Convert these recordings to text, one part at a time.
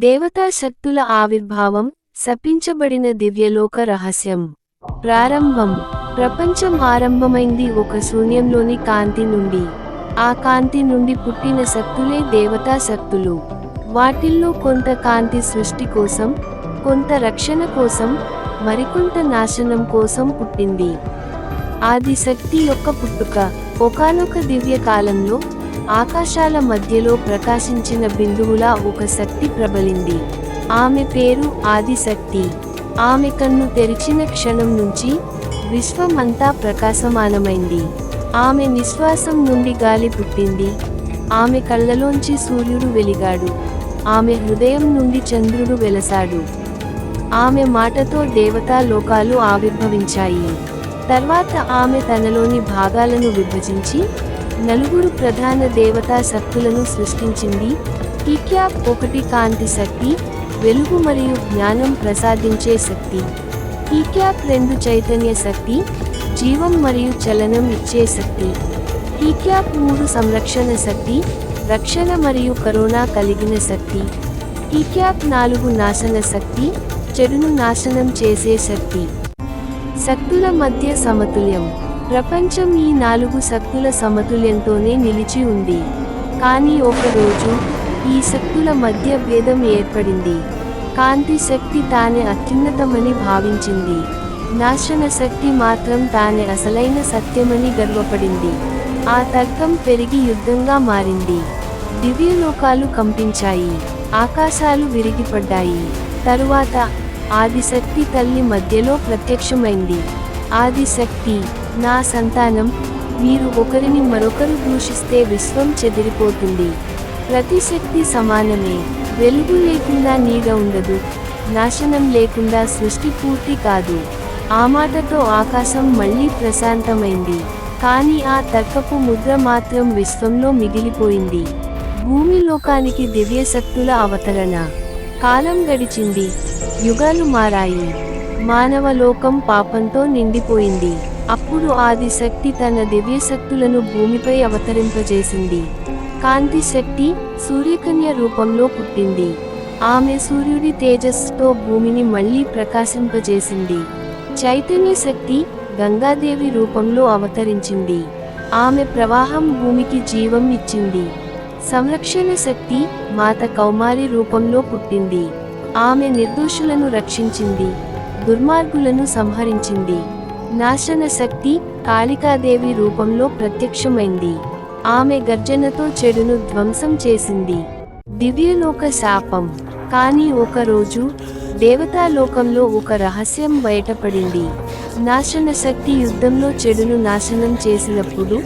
దేవతా శక్తుల ఆవిర్భావం శపించబడిన దివ్యలోక రహస్యం. ప్రారంభం. ప్రపంచం ఆరంభమైంది ఒక శూన్యంలోని కాంతి నుండి. ఆ కాంతి నుండి పుట్టిన శక్తులే దేవతా శక్తులు వాటిల్లో కొంత కాంతి సృష్టి కోసం కొంత రక్షణ కోసం మరికొంత నాశనం కోసం పుట్టింది. ఆది శక్తి యొక్క పుట్టుక. ఒకనొక దివ్య కాలంలో ఆకాశాల మధ్యలో ప్రకాశించిన బిందువులా ఒక శక్తి ప్రబలింది. ఆమె పేరు ఆదిశక్తి. ఆమె కన్ను తెరిచిన క్షణం నుంచి విశ్వం అంతా ప్రకాశమానమైంది. ఆమె నిశ్వాసం నుండి గాలి పుట్టింది. ఆమె కళ్ళలోంచి సూర్యుడు వెలిగాడు. ఆమె హృదయం నుండి చంద్రుడు వెలసాడు. ఆమె మాటతో దేవతా లోకాలు ఆవిర్భవించాయి. తర్వాత ఆమె తనలోని భాగాలను విభజించి నలుగురు ప్రధాన దేవతా శక్తులను సృష్టించింది. ఈక్యాప్ ఒకటి కాంతి శక్తి వెలుగు మరియు జ్ఞానం ప్రసాదించే శక్తి. ఈక్యాప్ రెండు చైతన్య శక్తి జీవం మరియు చలనం ఇచ్చే శక్తి. ఈక్యాప్ మూడు సంరక్షణ శక్తి రక్షణ మరియు కరోనా కలిగిన శక్తి. ఈక్యాప్ నాలుగు నాశన శక్తి చెడును నాశనం చేసే శక్తి. శక్తుల మధ్య సమతుల్యం. ప్రపంచం ఈ నాలుగు శక్తుల సమతుల్యంతోనే నిలిచి ఉంది. కానీ ఒకరోజు ఈ శక్తుల మధ్య భేదం ఏర్పడింది. కాంతి శక్తి తానే అత్యున్నతమని భావించింది. నాశన శక్తి మాత్రం తానే అసలైన సత్యమని గర్వపడింది. ఆ తర్కం పెరిగి యుద్ధంగా మారింది. దివ్యలోకాలు కంపించాయి. ఆకాశాలు విరిగిపడ్డాయి. తరువాత ఆదిశక్తి తల్లి మధ్యలో ప్రత్యక్షమైంది. ఆదిశక్తి నా సంతానం మీరు ఒకరిని మరొకరు దూషిస్తే విశ్వం చెదిరిపోతుంది. ప్రతి శక్తి సమానమే. వెలుగు లేకుండా నీడ ఉండదు. నాశనం లేకుండా సృష్టి పూర్తి కాదు. ఆ మాటతో ఆకాశం మళ్ళీ ప్రశాంతమైంది. కానీ ఆ తర్కపు ముద్ర మాత్రం విశ్వంలో మిగిలిపోయింది. భూమి లోకానికి దివ్య శక్తుల అవతరణ. కాలం గడిచింది. యుగాలు మారాయి. మానవ లోకం పాపంతో నిండిపోయింది. అప్పుడు ఆది శక్తి తన దివ్య శక్తులను భూమిపై అవతరింపజేసింది. కాంతి శక్తి సూర్యకన్య రూపంలో పుట్టింది. ఆమె సూర్యుడి తేజస్సుతో భూమిని మళ్ళీ ప్రకాశింపజేసింది. చైతన్య శక్తి గంగాదేవి రూపంలో అవతరించింది. ఆమె ప్రవాహం భూమికి జీవం ఇచ్చింది. సంరక్షణ శక్తి మాత కౌమారి రూపంలో పుట్టింది. ఆమె నిర్దోషులను రక్షించింది. దుర్మార్గులను సంహరించింది. నాశన శక్తి కాళికాదేవి రూపంలో ప్రత్యక్షమైంది. ఆమె గర్జనతో చెడును ధ్వంసం చేసింది. దివ్యలోక శాపం. కానీ ఒకరోజు దేవతాలోకంలో ఒక రహస్యం బయటపడింది. నాశన శక్తి యుద్ధంలో చెడును నాశనం చేసినప్పుడు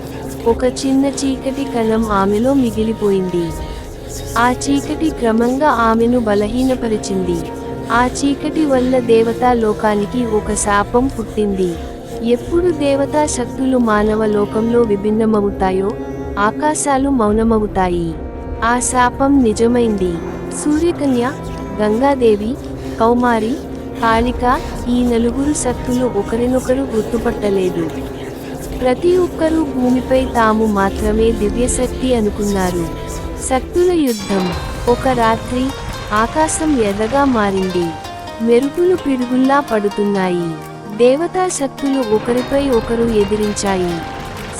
ఒక చిన్న చీకటి కణం ఆమెలో మిగిలిపోయింది. ఆ చీకటి క్రమంగా ఆమెను బలహీనపరిచింది. ఆ చీకటి వల్ల దేవతా లోకానికి ఒక శాపం పుట్టింది. ఎప్పుడు దేవతా శక్తులు మానవ లోకంలో విభిన్నమవుతాయో ఆకాశాలు మౌనమవుతాయి. ఆ శాపం నిజమైంది. సూర్యకన్య గంగాదేవి కౌమారి కాళిక ఈ నలుగురు శక్తులు ఒకరినొకరు గుర్తుపట్టలేదు. ప్రతి ఒక్కరూ భూమిపై తాము మాత్రమే దివ్యశక్తి అనుకున్నారు. శక్తుల యుద్ధం. ఒక రాత్రి ఆకాశం ఎర్రగా మారింది. మెరుపులు పిడుగుల్లా పడుతున్నాయి. దేవతా శక్తులు ఒకరిపై ఒకరు ఎదిరించాయి.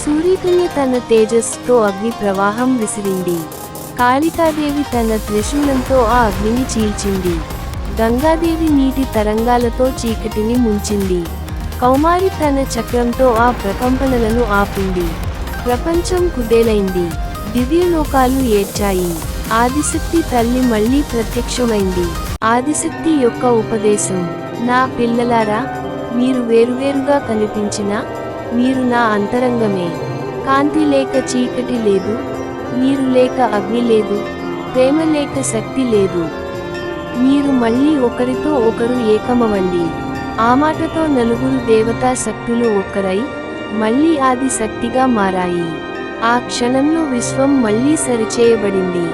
సూర్యకన్య తన తేజస్సుతో అగ్ని ప్రవాహం విసిరింది. కాళికాదేవి తన త్రిశూలంతో ఆ అగ్నిని చీల్చింది. గంగాదేవి నీటి తరంగాలతో చీకటిని ముంచింది. కౌమారి తన చక్రంతో ఆ ప్రకంపనలను ఆపింది. ప్రపంచం కుదేలైంది. దివ్యలోకాలు ఏడ్చాయి ఆదిశక్తి తల్లి మళ్ళీ ప్రత్యక్షమైంది. ఆదిశక్తి యొక్క ఉపదేశం నా పిల్లలారా మీరు వేరువేరుగా కనిపించినా మీరు నా అంతరంగమే. కాంతి లేక చీకటి లేదు నీరు లేక అగ్ని లేదు ప్రేమ లేక శక్తి లేదు. మీరు మళ్ళీ ఒకరితో ఒకరు ఏకమవండి ఆ మాటతో నలుగురు దేవతా శక్తులు ఒక్కరై మళ్ళీ ఆది శక్తిగా మారాయి. ఆ క్షణంలో విశ్వం మళ్ళీ సరిచేయబడింది.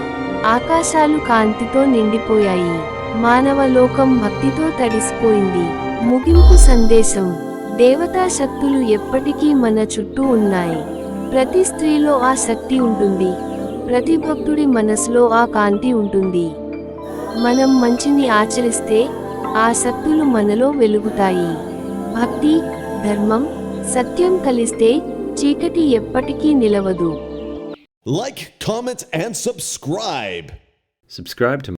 ఆకాశాలు కాంతితో నిండిపోయాయి. మానవ లోకం భక్తితో తడిసిపోయింది. ముగింపు సందేశం. దేవతా శక్తులు ఎప్పటికీ మన చుట్టూ ఉన్నాయి. ప్రతి స్త్రీలో ఆ శక్తి ఉంటుంది. ప్రతి భక్తుడి మనసులో ఆ కాంతి ఉంటుంది. మనం మంచిని ఆచరిస్తే ఆ శక్తులు మనలో వెలుగుతాయి. భక్తి ధర్మం సత్యం కలిస్తే చీకటి ఎప్పటికీ నిలవదు. Like, comment, and subscribe. Subscribe to